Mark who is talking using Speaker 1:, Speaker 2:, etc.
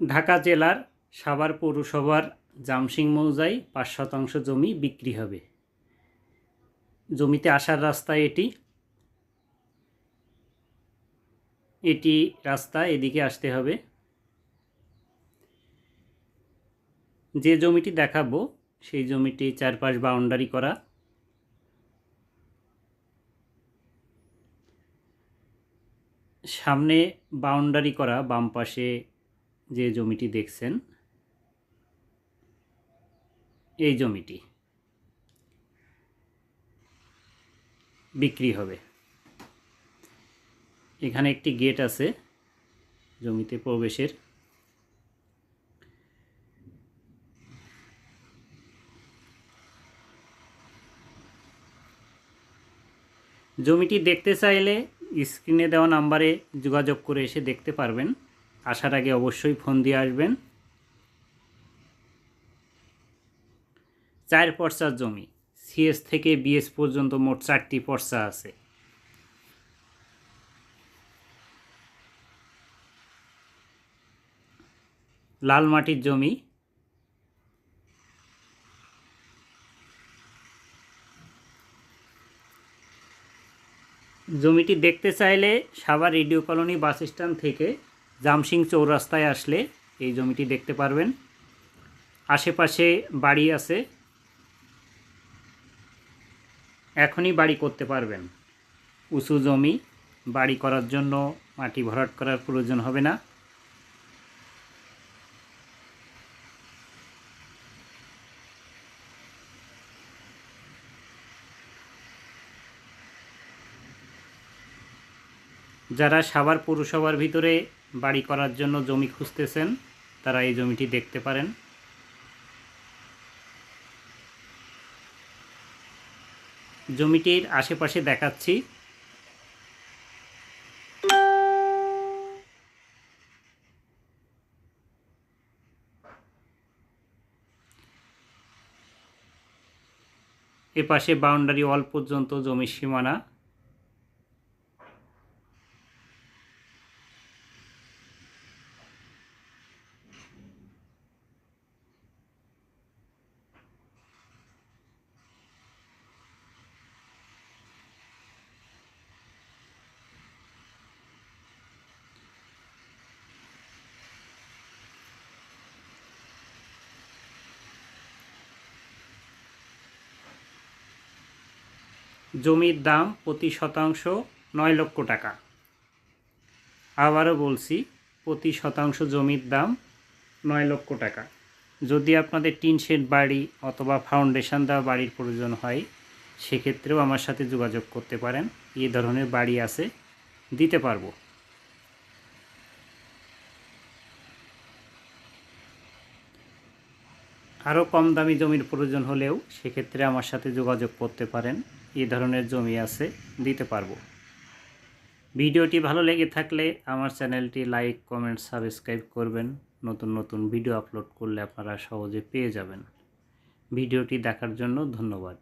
Speaker 1: ঢাকা জেলার সাভার পৌরসভার জামসিং মৌজায় পাঁচ শতাংশ জমি বিক্রি হবে। জমিতে আসার রাস্তা এটি। এটি রাস্তা এদিকে আসতে হবে। যে জমিটি দেখাবো, সেই জমিটি চারপাশ বাউন্ডারি করা। সামনে বাউন্ডারি করা, বাম পাশে যে জমিটি দেখছেন, এই জমিটি বিক্রি হবে। এখানে একটি গেট আছে জমিতে প্রবেশের। জমিটি দেখতে চাইলে স্ক্রিনে দেওয়া নাম্বারে যোগাযোগ করে এসে দেখতে পারবেন। আসার আগে অবশ্যই ফোন দিয়ে আসবেন। চার পর্চার জমি, সিএস থেকে বিএস পর্যন্ত মোট চারটি পর্চা আছে। লাল মাটির জমি, জমিটি দেখতে চাইলে Savar radio colony bus stand থেকে জামসিং চৌরাস্তায় আসলে এই জমিটি দেখতে পারবেন। আশেপাশে বাড়ি আছে। এখনই বাড়ি করতে পারবেন। উঁচু জমি, বাড়ি করার জন্য মাটি ভরাট করার প্রয়োজন হবে না। যারা সাভার পৌরসভার ভিতরে বাড়ি করার জন্য জমি খুঁজতেছেন, তারা এই জমিটি দেখতে পারেন। জমিটির আশেপাশে দেখাচ্ছি। এপাশে বাউন্ডারি ওয়াল পর্যন্ত জমির সীমানা। জমির দাম প্রতি শতাংশ নয় লক্ষ টাকা। আবারও বলছি, প্রতি শতাংশ জমির দাম নয় লক্ষ টাকা। যদি আপনাদের টিন শেড বাড়ি অথবা ফাউন্ডেশন দেওয়া বাড়ির প্রয়োজন হয়, সেক্ষেত্রেও আমার সাথে যোগাযোগ করতে পারেন। এই ধরনের বাড়ি আছে, দিতে পারব। আরও কম দামি জমির প্রয়োজন হলেও সেক্ষেত্রে আমার সাথে যোগাযোগ করতে পারেন। এই ধরনের জমি আছে, দিতে পারব। ভিডিওটি ভালো লেগে থাকলে আমার চ্যানেলটি লাইক, কমেন্ট, সাবস্ক্রাইব করবেন। নতুন নতুন ভিডিও আপলোড করলে আপনারা সহজে পেয়ে যাবেন। ভিডিওটি দেখার জন্য ধন্যবাদ।